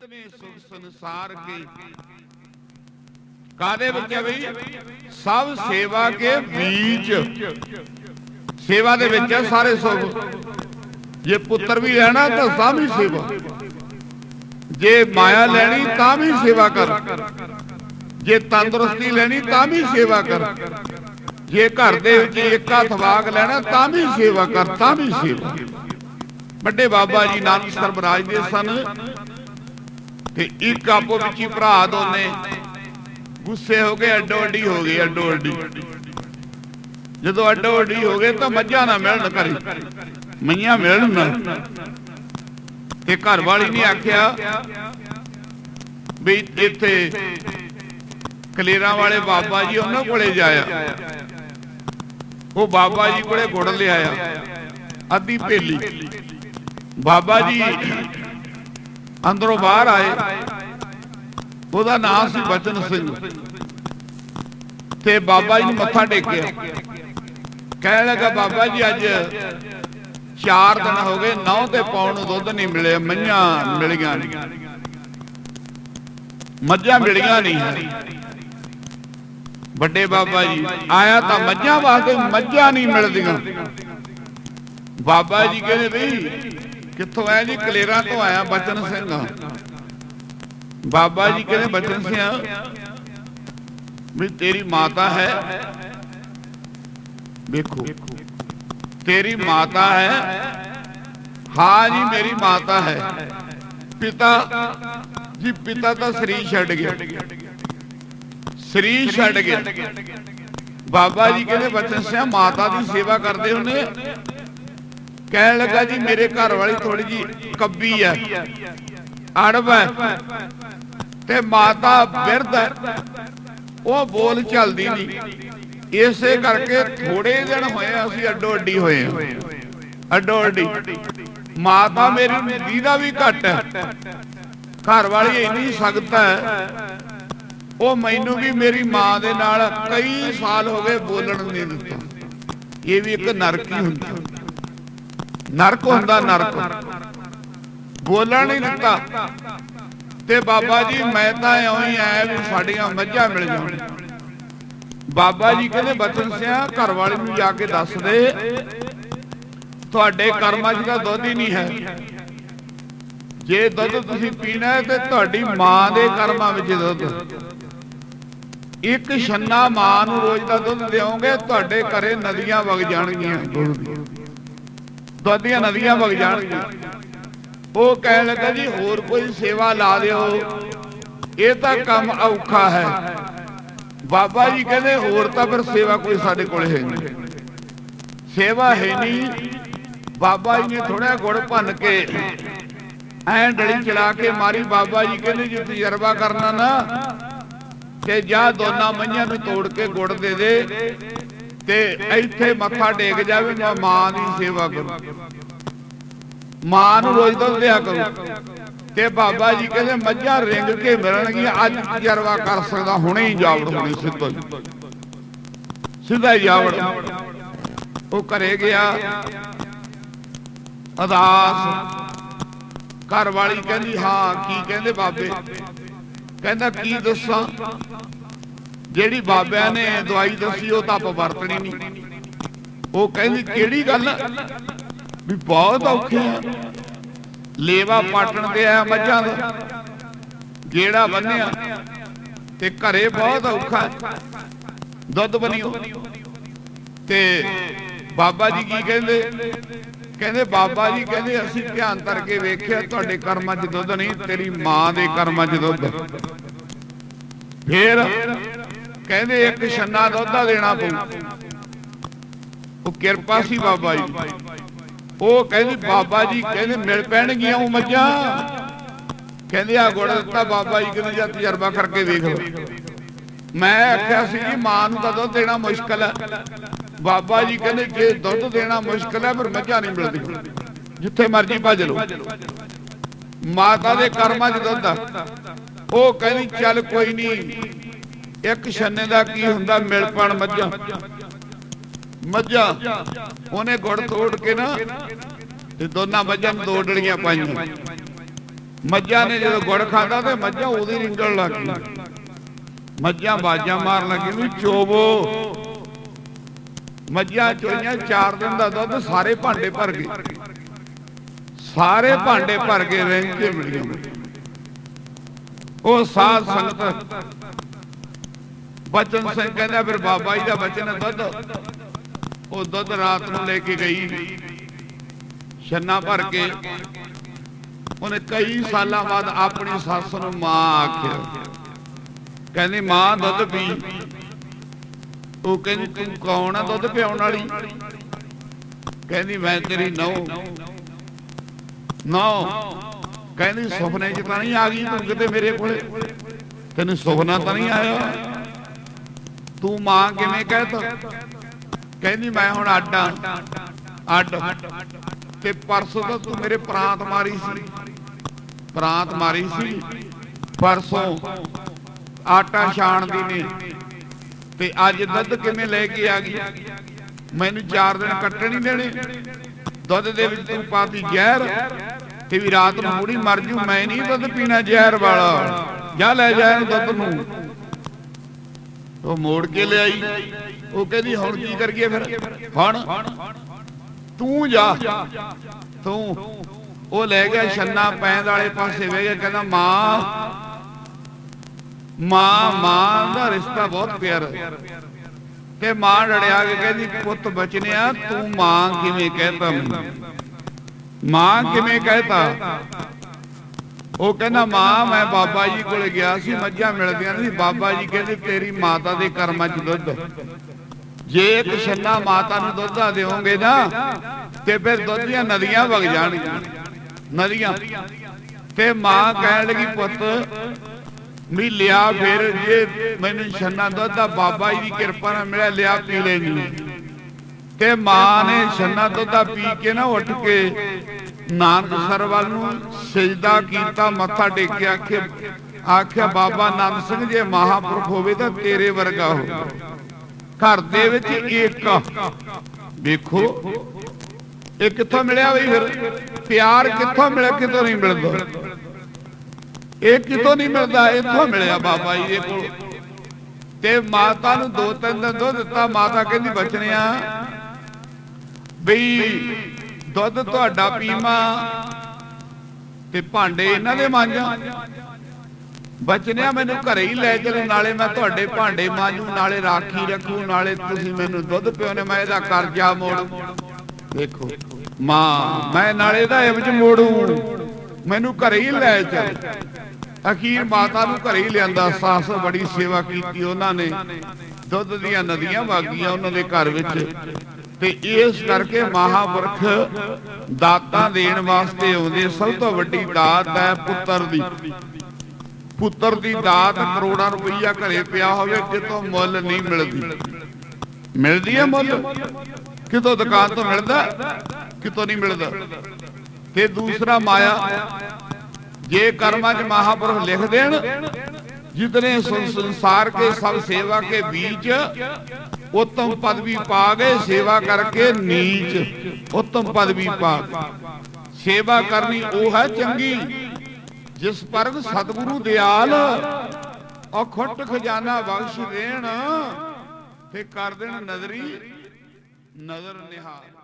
ਅੰਤਵੇਂ ਸੁਖ ਸੰਸਾਰ ਕੇ। ਕਾਦੇ ਵਿੱਚ ਹੈ ਬਈ ਸਭ ਸੇਵਾ ਕੇ ਬੀਜ। ਦੇ ਵਿੱਚ ਹੈ ਸਾਰੇ ਸੁਖ। ਜੇ ਪੁੱਤਰ ਵੀ ਲੈਣਾ ਤਾਂ ਤਾਂ ਵੀ ਸੇਵਾ। ਜੇ ਮਾਇਆ ਲੈਣੀ ਤਾਂ ਵੀ ਸੇਵਾ ਕਰ। ਜੇ ਤੰਦਰੁਸਤੀ ਲੈਣੀ ਤਾਂ ਵੀ ਸੇਵਾ ਕਰ। ਜੇ ਘਰ ਦੇ ਵਿੱਚ ਇੱਕ ਹੱਥ ਵਾਗ ਲੈਣਾ ਤਾਂ ਵੀ ਸੇਵਾ ਕਰ, ਤਾਂ ਵੀ ਸੇਵਾ। ਵੱਡੇ ਬਾਬਾ ਜੀ ਨਾਨਕ ਸਰਬਰਾਜ ਦੇ ਸਨ। ਤੇ ਇੱਕ ਆਪੋ ਵਿੱਚ ਹੀ ਭਰਾ ਦੋਨੇ। ਗੁੱਸੇ ਹੋ ਗਏ, ਅੱਡੋ ਅੱਡੀ ਹੋ ਗਏ ਅੱਡੋ ਅੱਡੀ। ਜਦੋਂ ਅੱਡੋ ਅੱਡੀ ਹੋ ਗਏ ਤਾਂ ਮੱਝਾਂ ਨਾ ਮਿਲਣ ਕਰੀ। ਮਈਆਂ ਮਿਲਣ ਨਾ। ਤੇ ਘਰ ਵਾਲੀ ਨੇ ਆਖਿਆ ਵੀ ਇੱਥੇ ਕਲੇਰਾਂ ਵਾਲੇ ਬਾਬਾ ਜੀ ਉਹਨਾਂ ਕੋਲੇ ਜਾਇਆ। ਉਹ ਬਾਬਾ ਜੀ ਕੋਲੇ ਗੁੜ ਲਿਆਇਆ। ਅੱਧੀ ਭੇਲੀ। ਬਾਬਾ ਜੀ ਅੰਦਰੋਂ ਬਾਹਰ ਆਏ। ਉਹਦਾ ਨਾਮ ਸੀ ਬਚਨ ਸਿੰਘ। ਤੇ ਬਾਬਾ ਜੀ ਨੂੰ ਮੱਥਾ ਟੇਕਿਆ। ਕਹਿਣ ਲੱਗਾ, ਬਾਬਾ ਜੀ, ਅੱਜ 4 ਦਿਨ ਹੋ ਗਏ ਨੌ ਤੇ ਪਾਉਣ ਨੂੰ ਦੁੱਧ ਨਹੀਂ ਮਿਲਿਆ, ਮੱਝਾਂ ਮਿਲੀਆਂ ਨਹੀਂ। ਮੱਝਾਂ ਮਿਲੀਆਂ ਨਹੀਂ ਵੱਡੇ ਬਾਬਾ ਜੀ, ਆਇਆ ਤਾਂ ਮੱਝਾਂ ਵਾਸਤੇ ਮੱਝਾਂ ਨਹੀਂ ਮਿਲਦੀਆਂ। ਬਾਬਾ ਜੀ ਕਹਿੰਦੇ, ਵੀ ਕਿੱਥੋਂ ਆਇਆ ਜੀ? ਕਲੇਰਾਂ ਤੋਂ ਆਇਆ ਬਚਨ ਸਿੰਘ। ਬਾਬਾ ਜੀ ਕਹਿੰਦੇ, ਬਚਨ ਸਿੰਘ, ਵੀ ਤੇਰੀ ਮਾਤਾ ਹੈ। ਵੇਖੋ, ਤੇਰੀ ਮਾਤਾ ਹੈ। ਹਾਂ ਜੀ, ਮੇਰੀ ਮਾਤਾ ਹੈ। ਪਿਤਾ, ਜੀ ਪਿਤਾ ਤਾਂ ਸਰੀਰ ਛੱਡ ਗਿਆ। ਸਰੀਰ ਛੱਡ ਗਿਆ। ਬਾਬਾ ਜੀ ਕਹਿੰਦੇ, ਬਚਨ ਸਿੰਘ, ਮਾਤਾ ਦੀ ਸੇਵਾ ਕਰਦੇ ਹੁੰਦੇ। ਕਹਿਣ ਲੱਗਾ ਜੀ, ਮੇਰੇ ਘਰ ਵਾਲੀ ਥੋੜੀ ਜੀ ਕੱਬੀ ਹੈ ਅੜਬ ਹੈ। ਤੇ ਮਾਤਾ ਬਿਰਧ ਹੈ। ਉਹ ਬੋਲ ਚੱਲਦੀ ਨਹੀਂ। ਇਸੇ ਕਰਕੇ ਥੋੜੇ ਦਿਨ ਹੋਏ ਅਸੀਂ ਅੱਡੋ ਅੱਡੀ ਹੋਏ ਅੱਡੋ ਅੱਡੀ। ਮਾਤਾ ਮੇਰੀ ਦੀਦਾ ਵੀ ਘੱਟ ਹੈ। ਘਰ ਵਾਲੀ ਇੰਨੀ ਸਖਤ ਹੈ। ਉਹ ਮੈਨੂੰ ਵੀ ਮੇਰੀ ਮਾਂ ਦੇ ਨਾਲ ਕਈ ਸਾਲ ਹੋ ਗਏ ਬੋਲਣ ਨਹੀਂ ਦਿੱਤਾ। ਇਹ ਵੀ ਇੱਕ ਨਰਕ ਹੀ ਹੁੰਦਾ। ਨਰਕ ਹੁੰਦਾ, ਨਰਕ ਬੋਲਣ ਨਹੀਂ ਦਿੱਤਾ। ਤੇ ਬਾਬਾ ਜੀ, ਮੈਂ ਤਾਂ ਇਉਂ ਹੀ ਆਇਆ ਵੀ ਸਾਡੀਆਂ ਮੱਝਾਂ ਮਿਲ ਜਾਣ। ਬਾਬਾ ਜੀ ਕਹਿੰਦੇ, ਬਚਨ ਸਿਆ, ਘਰ ਵਾਲੇ ਨੂੰ ਜਾ ਕੇ ਦੱਸ ਦੇ। ਤੁਹਾਡੇ ਕਰਮਾਂ 'ਚ ਤਾਂ ਦੁੱਧ ਹੀ ਨਹੀਂ ਹੈ। ਜੇ ਦੁੱਧ ਤੁਸੀਂ ਪੀਣਾ ਹੈ, ਤੇ ਤੁਹਾਡੀ ਮਾਂ ਦੇ ਕਰਮਾਂ ਵਿੱਚ ਦੁੱਧ। ਇੱਕ ਛੰਨਾ ਮਾਂ ਨੂੰ ਰੋਜ਼ ਦਾ ਦੁੱਧ ਦਿਓਗੇ, ਤੁਹਾਡੇ ਘਰੇ ਨਦੀਆਂ ਵਗ ਜਾਣਗੀਆਂ। ਦੁੱਧ ਦੀਆਂ ਦੁੱਧ ਨਦੀਆਂ ਵਗ ਜਾਣਗੀਆਂ ਉਹ ਕਹਿਣ ਲੱਗਾ ਜੀ, ਹੋਰ ਕੋਈ ਸੇਵਾ ਲਾ ਦਿਓ। ਇਹ ਤਾਂ ਕੰਮ ਔਖਾ ਹੈ। ਬਾਬਾ ਜੀ ਕਹਿੰਦੇ, ਹੋਰ ਤਾਂ ਫਿਰ ਸੇਵਾ ਕੋਈ ਸਾਡੇ ਕੋਲ ਹੈ ਨਹੀਂ। ਸੇਵਾ ਹੈ ਨਹੀਂ। ਬਾਬਾ ਜੀ ਨੇ ਥੋੜਾ ਗੁੜ ਭੰਨ ਕੇ ਐਂ ਡਲੀ ਚਲਾ ਕੇ ਮਾਰੀ। ਬਾਬਾ ਜੀ ਕਹਿੰਦੇ, ਜੇ ਤਜਰਬਾ ਕਰਨਾ ਨਾ, ਤੇ ਜਾ ਦੋਨਾਂ ਮਈਆਂ ਨੂੰ ਤੋੜ ਕੇ ਗੁੜ ਦੇ ਦੇ। ਤੇ ਇੱਥੇ ਮੱਥਾ ਟੇਕ ਜਾਵੇ ਮੈਂ ਮਾਂ ਦੀ ਸੇਵਾ ਕਰੂ। ਮਾਂ ਨੂੰ ਰੋਜ਼ ਦੁੱਧ ਦਿਆ ਕਰੂ ਤੇ ਬਾਬਾ ਜੀ ਕਹਿੰਦੇ ਮੱਝਾਂ ਰਿੰਗ ਕੇ ਮਿਲਣਗੀਆਂ, ਅੱਜ ਤਜਰਬਾ ਕਰ ਸਕਦਾ, ਹੁਣੇ ਹੀ ਜਾਵੜ ਹੋਣੀ ਸਿੱਧਾ ਸਿੱਧਾ ਜਾਵੜ। ਉਹ ਘਰੇ ਗਿਆ, ਅਦਾਸ ਘਰ ਵਾਲੀ ਕਹਿੰਦੀ, ਹਾਂ, ਕੀ ਕਹਿੰਦੇ ਬਾਬੇ? ਕਹਿੰਦਾ, ਕੀ ਦੱਸਾਂ? ਜਿਹੜੀ ਬਾਬਿਆਂ ਨੇ ਦਵਾਈ ਦੱਸੀ, ਉਹ ਤਾਂ ਆਪ ਵਰਤਣੀ ਨਹੀਂ। ਉਹ ਕਹਿੰਦੀ, ਕਿਹੜੀ ਗੱਲ? ਵੀ ਬਹੁਤ ਔਖੀ ਆ ਲੇਵਾ ਪਾਟਣ ਤੇ ਆਇਆ ਮੱਝਾਂ ਦਾ। ਜਿਹੜਾ ਬੰਨਿਆ। ਤੇ ਘਰੇ ਬਹੁਤ ਔਖਾ। ਦੁੱਧ ਬਣਿਓ ਤੇ ਬਾਬਾ ਜੀ ਕੀ ਕਹਿੰਦੇ? ਕਹਿੰਦੇ, ਬਾਬਾ ਜੀ ਕਹਿੰਦੇ, ਅਸੀਂ ਧਿਆਨ ਕਰਕੇ ਵੇਖਿਆ, ਤੁਹਾਡੇ ਕਰਮਾਂ 'ਚ ਦੁੱਧ ਨਹੀਂ, ਤੇਰੀ ਮਾਂ ਦੇ ਕਰਮਾਂ 'ਚ ਦੁੱਧ। ਫੇਰ ਕਹਿੰਦੇ ਇੱਕ ਛੰਨਾ ਦੁੱਧ ਦੇਣਾ ਪਊ ਉਹ ਕਿਰਪਾ ਸੀ ਬਾਬਾ ਜੀ। ਉਹ ਕਹਿੰਦੀ, ਬਾਬਾ ਜੀ ਕਹਿੰਦੇ, ਮਿਲ ਪੈਣਗੀਆਂ ਉਹ ਮੱਝਾਂ। ਕਹਿੰਦੇ ਆ ਗੁੜ ਦਿੱਤਾ ਬਾਬਾ ਜੀ, ਕਹਿੰਦੇ, ਜਾਂ ਤਜਰਬਾ ਕਰਕੇ ਵੇਖ ਲਓ। ਮੈਂ ਆਖਿਆ ਸੀ ਜੀ ਮਾਂ ਨੂੰ ਤਾਂ ਦੁੱਧ ਦੇਣਾ ਮੁਸ਼ਕਲ ਹੈ। ਬਾਬਾ ਜੀ ਕਹਿੰਦੇ, ਜੇ ਦੁੱਧ ਦੇਣਾ ਮੁਸ਼ਕਲ ਹੈ ਪਰ ਮੱਝਾਂ ਨਹੀਂ ਮਿਲਦੀ ਜਿੱਥੇ ਮਰਜ਼ੀ ਭੱਜ ਲਓ। ਮਾਤਾ ਦੇ ਕਰਮਾਂ 'ਚ ਦੁੱਧ ਆ। ਉਹ ਕਹਿੰਦੀ, ਚੱਲ ਕੋਈ ਨਹੀਂ। ਇੱਕ ਛੰਨੇ ਦਾ ਕੀ ਹੁੰਦਾ? ਮਿਲ ਮੱਝਾਂ। ਮੱਝਾਂ। ਉਹਨੇ ਗੁੜ ਤੋੜ ਕੇ ਨਾ ਤੇ ਦੋਨਾਂ ਮੱਝਾਂ ਨੂੰ ਦੋ ਡਲੀਆਂ ਪਾਈਆਂ। ਮੱਝਾਂ ਨੇ ਜਦੋਂ ਗੁੜ ਖਾਦਾ ਤੇ ਮੱਝਾਂ ਉਹਦੀ ਰਿੰਗਣ ਲੱਗ ਗਈ ਮੱਝਾਂ ਬਾਜਾਂ ਮਾਰਨ ਲੱਗੀ ਵੀ ਚੋਵੋ। ਮੱਝਾਂ ਚੋਈਆਂ ਚਾਰ ਦਿਨ ਦਾ ਦੁੱਧ ਸਾਰੇ ਭਾਂਡੇ ਭਰ ਗਏ। ਸਾਰੇ ਭਾਂਡੇ ਭਰ ਕੇ ਰਹਿੰਦੇ ਕੇ ਮਿਲੀਆਂ। ਉਹ ਸਾਧ ਸੰਗਤ ਬਚਨ ਸਿੰਘ ਕਹਿੰਦਾ, ਫਿਰ ਬਾਬਾ ਜੀ ਦਾ ਬਚਨ ਹੈ ਦੁੱਧ। ਉਹ ਦੁੱਧ ਰਾਤ ਨੂੰ ਲੈ ਕੇ ਗਈ। ਛੰਨਾ ਭਰ ਕੇ ਉਹਨੇ ਕਈ ਸਾਲਾਂ ਬਾਅਦ ਆਪਣੀ ਸੱਸ ਨੂੰ ਮਾਂ ਆਖਿਆ। ਕਹਿੰਦੀ, ਮਾਂ, ਦੁੱਧ ਪੀ। ਉਹ ਕਹਿੰਦੀ, ਤੂੰ ਕੌਣ ਆ ਦੁੱਧ ਪਿਆਉਣ ਵਾਲੀ? ਕਹਿੰਦੀ, ਮੈਂ ਤੇਰੀ ਨੌ ਨੌ ਕਹਿੰਦੀ, ਸੁਪਨੇ 'ਚ ਤਾਂ ਨਹੀਂ ਆ ਗਈ ਤੂੰ ਕਿਤੇ ਮੇਰੇ ਕੋਲੇ? ਤੈਨੂੰ ਸੁਪਨਾ ਤਾਂ ਨਹੀਂ ਆਇਆ? ਤੂੰ ਮਾਂ ਕਿਵੇਂ ਕਹਿਤਾ? ਕਹਿੰਦੀ, ਮੈਂ ਹੁਣ ਆਡਾ ਅੱਡ। ਤੇ ਪਰਸੋਂ ਤਾਂ ਤੂੰ ਮੇਰੇ ਪ੍ਰਾਂਤ ਮਾਰੀ ਸੀ। ਪ੍ਰਾਂਤ ਮਾਰੀ ਸੀ। ਪਰਸੋਂ ਆਟਾ ਛਾਣਦੀ ਨੇ। ਤੇ ਅੱਜ ਦੁੱਧ ਕਿਵੇਂ ਲੈ ਕੇ ਆ ਗਈ? ਮੈਨੂੰ 4 ਦਿਨ ਕੱਟਣ ਨਹੀਂ ਦੇਣੇ। ਦੁੱਧ ਦੇ ਵਿੱਚ ਤੂੰ ਪਾਤੀ ਜ਼ਹਿਰ। ਤੇ ਵੀ ਰਾਤ ਨੂੰ ਮੁੜੀ ਮਰ ਜੂ, ਮੈਂ ਨਹੀਂ ਦੁੱਧ ਪੀਣਾ ਜ਼ਹਿਰ ਵਾਲਾ। ਜਾਂ ਲੈ ਜਾ ਦੁੱਧ ਨੂੰ। ਉਹ ਮੋੜ ਕੇ ਲਿਆਈ। ਉਹ ਕਹਿੰਦੀ, ਹੁਣ ਕੀ ਕਰੀਏ ਫਿਰ? ਹੁਣ ਤੂੰ ਜਾ। ਤੂੰ। ਉਹ ਲੈ ਗਿਆ ਛੰਨਾ ਪੈਂਦ ਵਾਲੇ ਪਾਸੇ ਵੇ ਗਿਆ ਕਹਿੰਦਾ, ਮਾਂ। ਮਾਂ ਮਾਂ ਦਾ ਰਿਸ਼ਤਾ ਬਹੁਤ ਪਿਆਰਾ। ਤੇ ਮਾਂ ਰੜਿਆ ਕੇ ਕਹਿੰਦੀ, ਪੁੱਤ ਬਚਨਿਆ, ਤੂੰ ਮਾਂ ਕਿਵੇਂ ਕਹਿਤਾ ਮੈਨੂੰ? ਮਾਂ ਕਿਵੇਂ ਕਹਿਤਾ? ਉਹ ਕਹਿੰਦਾ, ਮਾਂ, ਮੈਂ ਬਾਬਾ ਜੀ ਕੋਲ ਗਿਆ ਸੀ, ਮੱਝਾਂ ਮਿਲਦੀਆਂ ਨਹੀਂ ਬਾਬਾ ਜੀ ਕਹਿੰਦੇ, ਤੇਰੀ ਮਾਤਾ ਦੇ ਕਰਮਾਂ 'ਚ ਦੁੱਧ। ਜੇ ਇੱਕ ਛੰਨਾ ਮਾਤਾ ਨੂੰ ਦੁੱਧਾ ਦਿਓਗੇ ਨਾ, ਤੇ ਫਿਰ ਦੁੱਧ ਦੀਆਂ ਨਦੀਆਂ ਵਗ ਜਾਣਗੀਆਂ। ਨਦੀਆਂ। ਤੇ ਮਾਂ ਕਹਿਣ ਲੱਗੀ, ਪੁੱਤ ਵੀ ਲਿਆ ਫਿਰ, ਜੇ ਮੈਨੂੰ ਛੰਨਾ ਦੁੱਧ ਦਾ ਬਾਬਾ ਜੀ ਦੀ ਕਿਰਪਾ ਨਾਲ ਮਿਲਿਆ, ਲਿਆ ਪੀ ਲੈਣੀ ਤੇ ਮਾਂ ਨੇ ਛੰਨਾ ਦੁੱਧ ਦਾ ਪੀ ਕੇ ਨਾ ਉੱਠ ਕੇ ਨਾਨਕ ਵੱਲ ਨੂੰ ਸਜਦਾ ਕੀਤਾ, ਮੱਥਾ ਟੇਕਿਆ ਆਖਿਆ ਆਖਿਆ, ਬਾਬਾ ਨਾਨਕ ਸਿੰਘ ਜੇ ਮਹਾਪੁਰਖ ਹੋਵੇ ਤਾਂ ਤੇਰੇ ਵਰਗਾ ਹੋ। ਘਰ ਦੇ ਵਿੱਚ ਇੱਕ ਵੇਖੋ, ਇਹ ਕਿੱਥੋਂ ਮਿਲਿਆ ਬਈ ਫਿਰ? ਪਿਆਰ ਕਿੱਥੋਂ ਮਿਲਿਆ, ਕਿਤੋਂ ਨਹੀਂ ਮਿਲਦਾ? ਇਹ ਕਿਤੋਂ ਨਹੀਂ ਮਿਲਦਾ? ਇੱਥੋਂ ਮਿਲਿਆ ਬਾਬਾ ਜੀ ਦੇ ਕੋਲ। ਤੇ ਮਾਤਾ ਨੂੰ ਦੋ ਤਿੰਨ ਦਿਨ ਦੁੱਧ ਦਿੱਤਾ, ਮਾਤਾ ਕਹਿੰਦੀ, ਬਚਣਿਆ। ਬਈ ਦੁੱਧ ਤੁਹਾਡਾ ਪੀਮਾ ਤੇ ਭਾਂਡੇ ਇਹਨਾਂ ਦੇ ਮਾਂਜਾਂ। ਬਚਨਿਆ ਮੈਨੂੰ ਘਰੇ ਹੀ ਲੈ ਚਲੋ, ਨਾਲੇ ਮੈਂ ਤੁਹਾਡੇ ਭਾਂਡੇ ਮਾਂਜੂ, ਨਾਲੇ ਰਾਖੀ ਰੱਖੂ, ਨਾਲੇ ਤੁਸੀਂ ਮੈਨੂੰ ਦੁੱਧ ਪਿਉਨੇ ਮੈਂ ਇਹਦਾ ਕਰਜ਼ਾ ਮੋੜੂ। ਦੇਖੋ, ਮਾਂ, ਮੈਂ ਨਾਲੇ ਦਾ ਇਵਜ ਮੋੜੂ। ਮੈਨੂੰ ਘਰੇ ਹੀ ਲੈ ਚੱਲ। ਅਖੀਰ ਮਾਤਾ ਨੂੰ ਘਰੇ ਹੀ ਲਿਆਂਦਾ, ਸਾਸ ਬੜੀ ਸੇਵਾ ਕੀਤੀ ਉਹਨਾਂ ਨੇ। ਦੁੱਧ ਦੀਆਂ ਨਦੀਆਂ ਵਾਗੀਆਂ ਉਹਨਾਂ ਦੇ ਘਰ ਵਿੱਚ। ਤੇ ਇਸ ਕਰਕੇ ਮਹਾਪੁਰਖ ਦਾਤਾਂ ਦੇਣ ਵਾਸਤੇ ਆਉਂਦੇ ਸਭ ਤੋਂ ਵੱਡੀ ਦਾਤ ਹੈ ਪੁੱਤਰ ਦੀ। ਪੁੱਤਰ ਦੀ ਦਾਤ ਕਰੋੜਾਂ ਰੁਪਈਆ ਘਰੇ ਪਿਆ ਹੋਵੇ, ਕਿਤੋਂ ਮੁੱਲ ਨਹੀਂ ਮਿਲਦੀ। ਮਿਲਦੀ ਹੈ ਮੁੱਲ? ਕਿਤੋਂ ਦੁਕਾਨ ਤੋਂ ਮਿਲਦਾ? ਕਿਤੋਂ ਨਹੀਂ ਮਿਲਦਾ। ਤੇ ਦੂਸਰਾ ਮਾਇਆ, ਜੇ ਕਰਮਾਂ 'ਚ ਮਹਾਪੁਰਖ ਲਿਖ ਦੇਣ ਜਿਤਨੇ ਸੰਸਾਰ ਕੇ, ਸਭ ਸੇਵਾ ਕੇ बीच ਉਤਮ ਪਦਵੀ ਪਾ ਗਏ ਸੇਵਾ ਕਰਕੇ ਨੀਚ। ਉਤਮ ਪਦਵੀ ਪਾ ਸੇਵਾ ਕਰਨੀ ਉਹ ਹੈ ਚੰਗੀ। ਜਿਸ ਪਰਗ ਸਤਿਗੁਰੂ ਦਿਆਲ ਅਖੁੱਟ ਖਜ਼ਾਨਾ ਬਖਸ਼ ਦੇਣ, ਤੇ ਕਰ ਦੇਣ ਨਜ਼ਰੀ, ਨਜ਼ਰ ਨਿਹਾਲ।